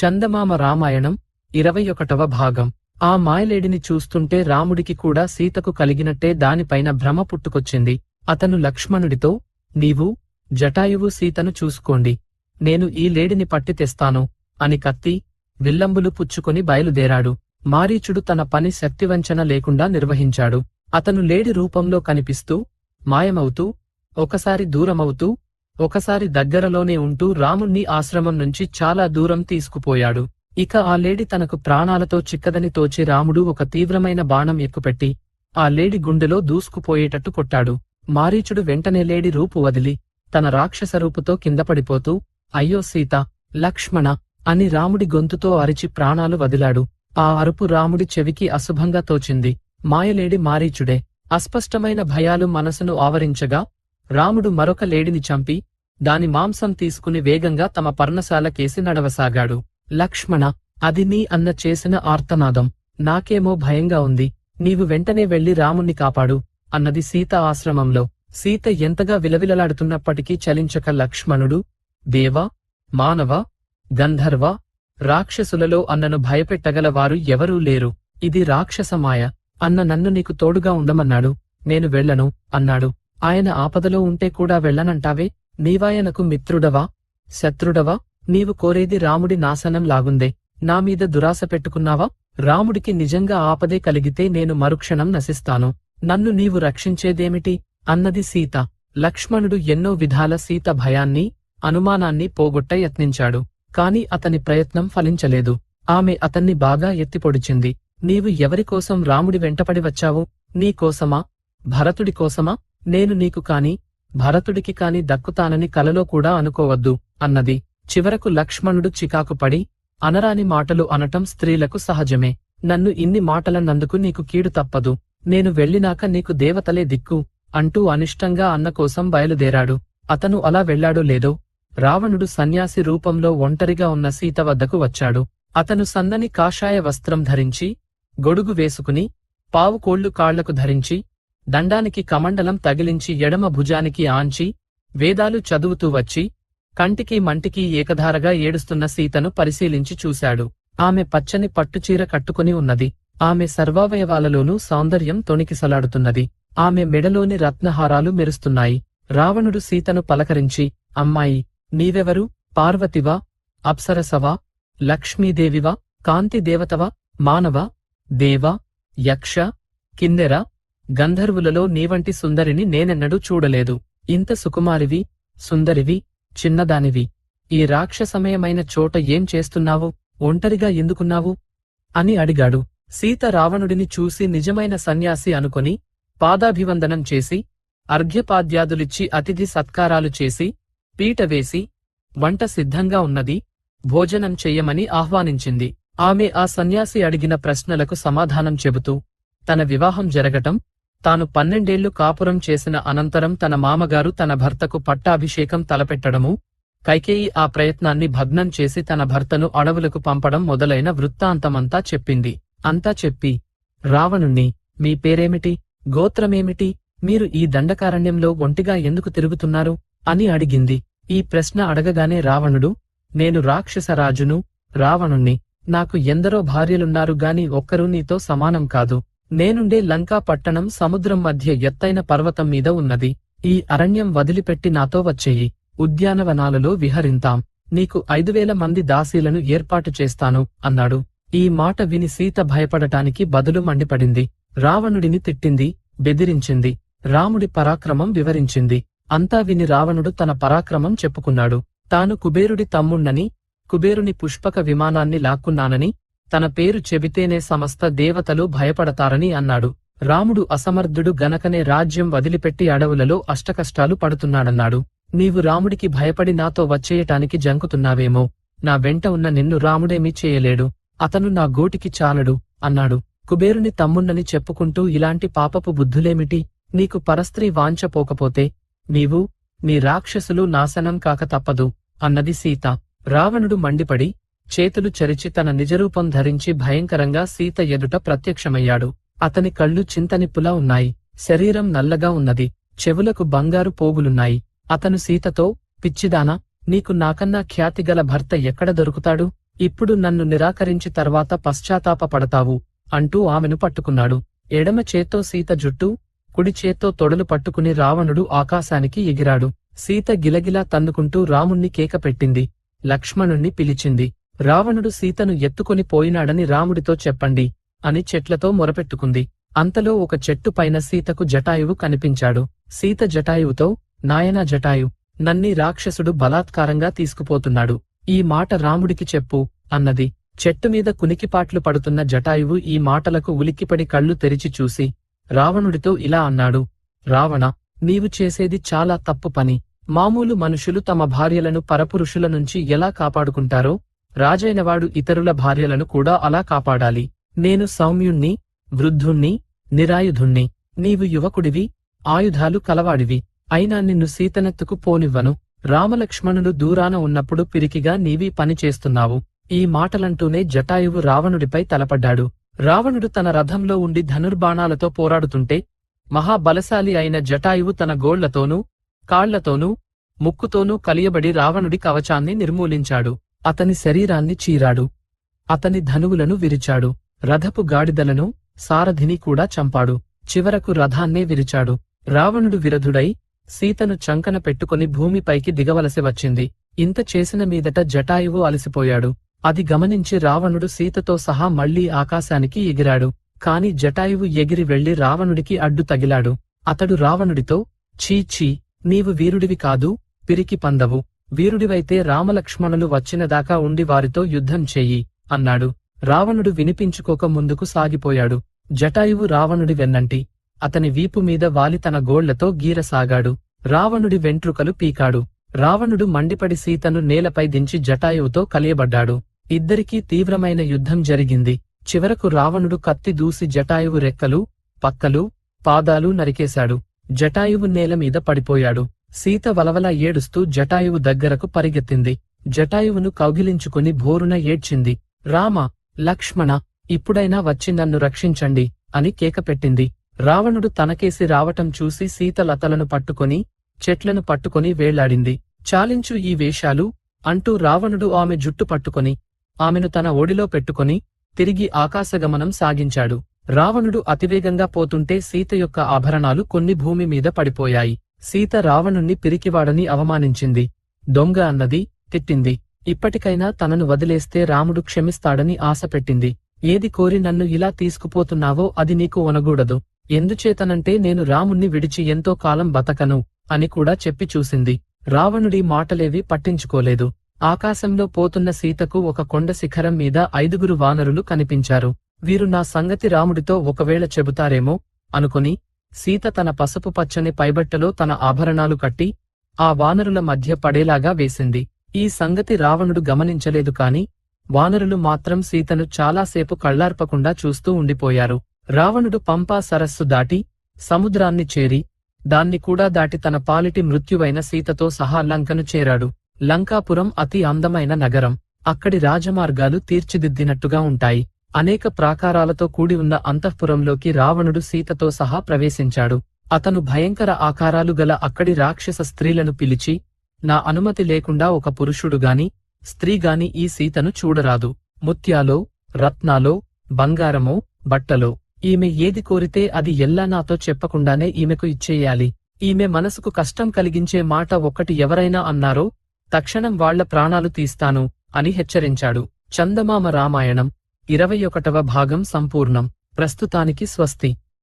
చందమామ రామాయణం ఇరవై ఒకటవ భాగం. ఆ మాయలేడిని చూస్తుంటే రాముడికి కూడా సీతకు కలిగినట్టే దానిపైన భ్రమ పుట్టుకొచ్చింది. అతను లక్ష్మణుడితో నీవు జటాయువు సీతను చూసుకోండి. నేను ఈ లేడిని పట్టి తెస్తాను అని కత్తి విల్లంబులు పుచ్చుకొని బయలుదేరాడు. మారీచుడు తన పని శక్తివంచన లేకుండా నిర్వహించాడు. అతను లేడి రూపంలో కనిపిస్తూ మాయమవుతూ ఒకసారి దూరమవుతూ ఒకసారి దగ్గరలోనే ఉంటూ రాముణ్ణి ఆశ్రమం నుంచి చాలా దూరం తీసుకుపోయాడు. ఇక ఆ లేడి తనకు ప్రాణాలతో చిక్కదని తోచి రాముడు ఒక తీవ్రమైన బాణం ఎక్కుపెట్టి ఆ లేడి గుండెలో దూసుకుపోయేటట్టు కొట్టాడు. మారీచుడు వెంటనే లేడి రూపు వదిలి తన రాక్షస రూపుతో కిందపడిపోతూ అయ్యో సీత లక్ష్మణ అని రాముడి గొంతుతో అరిచి ప్రాణాలు వదిలాడు. ఆ అరుపు రాముడి చెవికి అశుభంగా తోచింది. మాయలేడి మారీచుడే అస్పష్టమైన భయాలు మనసును ఆవరించగా రాముడు మరొక లేడిని చంపి దాని మాంసం తీసుకుని వేగంగా తమ పర్ణశాలకేసి నడవసాగాడు. లక్ష్మణ అది నీ అన్న చేసిన ఆర్తనాదం. నాకేమో భయంగా ఉంది. నీవు వెంటనే వెళ్ళి రాముణ్ణి కాపాడు అన్నది సీత ఆశ్రమంలో. సీత ఎంతగా విలవిలలాడుతున్నప్పటికీ చలించక లక్ష్మణుడు దేవ మానవ గంధర్వ రాక్షసులలో అన్నను భయపెట్టగలవారు ఎవరూ లేరు. ఇది రాక్షసమాయ. అన్న నన్ను నీకు తోడుగా ఉండమన్నాడు. నేను వెళ్ళను అన్నాడు. ఆయన ఆపదలో ఉంటే కూడా వెళ్ళనంటావే? నీవాయనకు మిత్రుడవా? శత్రుడవా? నీవు కోరేది రాముడి నాశనం లాగుందే. నామీద దురాశ పెట్టుకున్నావా? రాముడికి నిజంగా ఆపదే కలిగితే నేను మరుక్షణం నశిస్తాను. నన్ను నీవు రక్షించేదేమిటి? అన్నది సీత. లక్ష్మణుడు ఎన్నో విధాల సీత భయాన్ని అనుమానాన్ని పోగొట్ట యత్నించాడు. కాని అతని ప్రయత్నం ఫలించలేదు. ఆమె అతన్ని బాగా ఎత్తిపొడిచింది. నీవు ఎవరికోసం రాముడి వెంటపడి వచ్చావు? నీ కోసమా? భరతుడి కోసమా? నేను నీకు కాని భరతుడికి కాని దక్కుతానని కలలో కూడా అనుకోవద్దు అన్నది. చివరకు లక్ష్మణుడు చికాకుపడి అనరాని మాటలు అనటం స్త్రీలకు సహజమే. నన్ను ఇన్ని మాటలన్నందుకు నీకు కీడు తప్పదు. నేను వెళ్ళినాక నీకు దేవతలే దిక్కు అంటూ అనిష్టంగా అన్న కోసం బయలుదేరాడు. అతను అలా వెళ్ళాడో లేదో? రావణుడు సన్యాసి రూపంలో ఒంటరిగా ఉన్న సీత వద్దకు వచ్చాడు. అతను సన్నని కాషాయ వస్త్రం ధరించి గొడుగు వేసుకుని పావుకోళ్ళు కాళ్ళకు ధరించి దండానికి కమండలం తగిలించి ఎడమ భుజానికి ఆంచి వేదాలు చదువుతూ వచ్చి కంటికి మంటికి ఏకధారగా ఏడుస్తున్న సీతను పరిశీలించి చూశాడు. ఆమె పచ్చని పట్టుచీర కట్టుకుని ఉన్నది. ఆమె సర్వావయవాలలోనూ సౌందర్యం తొణికిసలాడుతున్నది. ఆమె మెడలోని రత్నహారాలు మెరుస్తున్నాయి. రావణుడు సీతను పలకరించి అమ్మాయి నీవెవరు? పార్వతివా? అప్సరసవా? లక్ష్మీదేవివా? కాంతిదేవతవా? మానవ? దేవ? యక్ష? కిన్నెర? గంధర్వులలో నీవంటి సుందరిని నేనెన్నడూ చూడలేదు. ఇంత సుకుమారివి సుందరివి చిన్నదానివి. ఈ రాక్షసమయమైన చోట ఏం చేస్తున్నావు? ఒంటరిగా ఎందుకున్నావు? అని అడిగాడు. సీత రావణుడిని చూసి నిజమైన సన్యాసి అనుకొని పాదాభివందనం చేసి అర్ఘ్యపాద్యాదులిచ్చి అతిథి సత్కారాలు చేసి పీట వేసి వంట సిద్ధంగా ఉన్నది భోజనం చెయ్యమని ఆహ్వానించింది. ఆమె ఆ సన్యాసి అడిగిన ప్రశ్నలకు సమాధానం చెబుతూ తన వివాహం జరగటం తాను పన్నెండేళ్ళు కాపురం చేసిన అనంతరం తన మామగారు తన భర్తకు పట్టాభిషేకం తలపెట్టడము కైకేయి ఆ ప్రయత్నాన్ని భగ్నం చేసి తన భర్తను అడవులకు పంపడం మొదలైన వృత్తాంతమంతా చెప్పింది. అంతా చెప్పి రావణుణ్ణి మీ పేరేమిటి? గోత్రమేమిటి? మీరు ఈ దండకారణ్యంలో ఒంటిగా ఎందుకు తిరుగుతున్నారు? అని అడిగింది. ఈ ప్రశ్న అడగగానే రావణుడు నేను రాక్షసరాజును రావణుణ్ణి నాకు ఎందరో భార్యలున్నారు గాని ఒక్కరూ నీతో సమానం కాదు. నేనుండే లంకా పట్టణం సముద్రం మధ్య ఎత్తైన పర్వతం మీద ఉన్నది. ఈ అరణ్యం వదిలిపెట్టి నాతో వచ్చేయి. ఉద్యానవనాలలో విహరింతాం. నీకు ఐదువేల మంది దాసీలను ఏర్పాటు చేస్తాను అన్నాడు. ఈ మాట విని సీత భయపడటానికి బదులు మండిపడింది. రావణుడిని తిట్టింది బెదిరించింది. రాముడి పరాక్రమం వివరించింది. అంతా విని రావణుడు తన పరాక్రమం చెప్పుకున్నాడు. తాను కుబేరుడి తమ్ముణ్ణని కుబేరుని పుష్పక విమానాన్ని లాక్కున్నానని తన పేరు చెబితేనే సమస్త దేవతలు భయపడతారని అన్నాడు. రాముడు అసమర్థుడు గనకనే రాజ్యం వదిలిపెట్టి అడవులలో అష్టకష్టాలు పడుతున్నాడన్నాడు. నీవు రాముడికి భయపడి నాతో వచ్చేయటానికి జంకుతున్నావేమో. నా వెంట ఉన్న నిన్ను రాముడేమీ చేయలేడు. అతను నా గోటికి చాలడు అన్నాడు. కుబేరుని తమ్మున్నని చెప్పుకుంటూ ఇలాంటి పాపపు బుద్ధులేమిటి? నీకు పరస్త్రీ వాంచపోకపోతే నీవు నీ రాక్షసులు నాశనం కాక తప్పదు అన్నది సీత. రావణుడు మండిపడి చేతులు చరిచి తన నిజరూపం ధరించి భయంకరంగా సీత ఎదుట ప్రత్యక్షమయ్యాడు. అతని కళ్ళు చింతనిప్పులా ఉన్నాయి. శరీరం నల్లగా ఉన్నది. చెవులకు బంగారు పోగులున్నాయి. అతను సీతతో పిచ్చిదానా నీకు నాకన్నా ఖ్యాతిగల భర్త ఎక్కడ దొరుకుతాడు? ఇప్పుడు నన్ను నిరాకరించి తర్వాత పశ్చాత్తాప పడతావు అంటూ ఆమెను పట్టుకున్నాడు. ఎడమ చేత్తో సీత జుట్టు కుడి చేత్తో తొడలు పట్టుకుని రావణుడు ఆకాశానికి ఎగిరాడు. సీత గిలగిలా తన్నుకుంటూ రాముణ్ణి కేక పెట్టింది. లక్ష్మణుణ్ణి పిలిచింది. రావణుడు సీతను ఎత్తుకొని పోయినాడని రాముడితో చెప్పండి అని చెట్లతో మొరపెట్టుకుంది. అంతలో ఒక చెట్టు పైన సీతకు జటాయువు కనిపించాడు. సీత జటాయువుతో నాయనా జటాయు నన్ని రాక్షసుడు బలాత్కారంగా తీసుకుపోతున్నాడు. ఈ మాట రాముడికి చెప్పు అన్నది. చెట్టుమీద కునికిపాట్లు పడుతున్న జటాయువు ఈ మాటలకు ఉలిక్కిపడి కళ్ళు తెరిచి చూసి రావణుడితో ఇలా అన్నాడు రావణ నీవు చేసేది చాలా తప్పు పని. మామూలు మనుషులు తమ భార్యలను పరపురుషుల నుంచి ఎలా కాపాడుకుంటారో రాజైనవాడు ఇతరుల భార్యలను కూడా అలా కాపాడాలి. నేను సౌమ్యుణ్ణి వృద్ధుణ్ణి నిరాయుధుణ్ణి నీవు యువకుడివి ఆయుధాలు కలవాడివి. అయినా నిన్ను సీతనెత్తుకు పోనివ్వను. రామలక్ష్మణులు దూరాన ఉన్నప్పుడు పిరికిగా నీవీ పని చేస్తున్నావు. ఈ మాటలంటూనే జటాయువు రావణుడిపై తలపడ్డాడు. రావణుడు తన రథంలో ఉండి ధనుర్బాణాలతో పోరాడుతుంటే మహాబలశాలి అయిన జటాయువు తన గోళ్ళతోనూ కాళ్ళతోనూ ముక్కుతోనూ కలియబడి రావణుడి కవచాన్ని నిర్మూలించాడు. అతని శరీరాన్ని చీరాడు. అతని ధనువులను విరిచాడు. రథపు గాడిదలను సారథిని కూడా చంపాడు. చివరకు రథాన్నే విరిచాడు. రావణుడు విరధుడై సీతను చంకన పెట్టుకుని భూమిపైకి దిగవలసి వచ్చింది. ఇంత చేసిన మీదట జటాయువు అలసిపోయాడు. అది గమనించి రావణుడు సీతతో సహా మళ్ళీ ఆకాశానికి ఎగిరాడు. కాని జటాయువు ఎగిరి వెళ్ళి రావణుడికి అడ్డు తగిలాడు. అతడు రావణుడితో ఛీ ఛీ నీవు వీరుడివి కాదు పిరికి పందవు. వీరుడివైతే రామలక్ష్మణులు వచ్చినదాకా ఉండి వారితో యుద్ధం చెయ్యి అన్నాడు. రావణుడు వినిపించుకోక ముందుకు సాగిపోయాడు. జటాయువు రావణుడి వెన్నంటి. అతని వీపు మీద వాలి తన గోళ్ళతో గీరసాగాడు. రావణుడి వెంట్రుకలు పీకాడు. రావణుడు మండిపడి సీతను నేలపై దించి జటాయువుతో కలియబడ్డాడు. ఇద్దరికీ తీవ్రమైన యుద్ధం జరిగింది. చివరకు రావణుడు కత్తి దూసి జటాయువు రెక్కలు పక్కలు పాదాలు నరికేశాడు. జటాయువు నేల మీద పడిపోయాడు. సీత వలవల ఏడుస్తూ జటాయువు దగ్గరకు పరిగెత్తింది. జటాయువును కౌగిలించుకుని భోరున ఏడ్చింది. రామ లక్ష్మణ ఇప్పుడైనా వచ్చి నన్ను రక్షించండి అని కేకపెట్టింది. రావణుడు తనకేసి రావటం చూసి సీత లతలను పట్టుకొని చెట్లను పట్టుకొని వేళ్ళాడింది. చాలించు ఈ వేషాలు అంటూ రావణుడు ఆమె జుట్టు పట్టుకొని ఆమెను తన ఒడిలో పెట్టుకొని తిరిగి ఆకాశగమనం సాగించాడు. రావణుడు అతివేగంగా పోతుంటే సీత యొక్క ఆభరణాలు కొన్ని భూమి మీద పడిపోయాయి. సీత రావణుణ్ణి పిరికివాడని అవమానించింది. దొంగ అన్నది తిట్టింది. ఇప్పటికైనా తనను వదిలేస్తే రాముడు క్షమిస్తాడని ఆశపెట్టింది ఏది కోరి నన్ను ఇలా తీసుకుపోతున్నావో అది నీకు ఒనగూడదు. ఎందుచేతనంటే నేను రాముణ్ణి విడిచి ఎంతో కాలం బతకను అని కూడా చెప్పి చూసింది. రావణుడి మాటలేవి పట్టించుకోలేదు. ఆకాశంలో పోతున్న సీతకు ఒక కొండ శిఖరం మీద ఐదుగురు వానరులు కనిపించారు. వీరు నా సంగతి రాముడితో ఒకవేళ చెబుతారేమో అనుకుని సీత తన పసుపు పచ్చని పైబట్టలో తన ఆభరణాలు కట్టి ఆ వానరుల మధ్య పడేలాగా వేసింది. ఈ సంగతి రావణుడు గమనించలేదు కాని వానరులు మాత్రం సీతను చాలాసేపు కళ్ళార్పకుండా చూస్తూ ఉండిపోయారు. రావణుడు పంపా సరస్సు దాటి సముద్రాన్ని చేరి దాన్ని కూడా దాటి తన పాలిటి మృత్యువైన సీతతో సహా లంకను చేరాడు. లంకాపురం అతి అందమైన నగరం. అక్కడి రాజమార్గాలు తీర్చిదిద్దినట్టుగా ఉంటాయి. అనేక ప్రాకారాలతో కూడి ఉన్న అంతఃపురంలోకి రావణుడు సీతతో సహా ప్రవేశించాడు. అతను భయంకర ఆకారాలు గల అక్కడి రాక్షస స్త్రీలను పిలిచి నా అనుమతి లేకుండా ఒక పురుషుడుగాని స్త్రీగాని ఈ సీతను చూడరాదు. ముత్యాలో రత్నాలో బంగారమో బట్టలో. ఈమె ఏది కోరితే అది ఎల్లా నాతో చెప్పకుండానే ఈమెకు ఇచ్చేయాలి. ఈమె మనసుకు కష్టం కలిగించే మాట ఒక్కటి ఎవరైనా అన్నారో తక్షణం వాళ్ళ ప్రాణాలు తీస్తాను అని హెచ్చరించాడు. చందమామ రామాయణం. ఇరవై ఒకటవ భాగం సంపూర్ణం. ప్రస్తుతానికి స్వస్తి.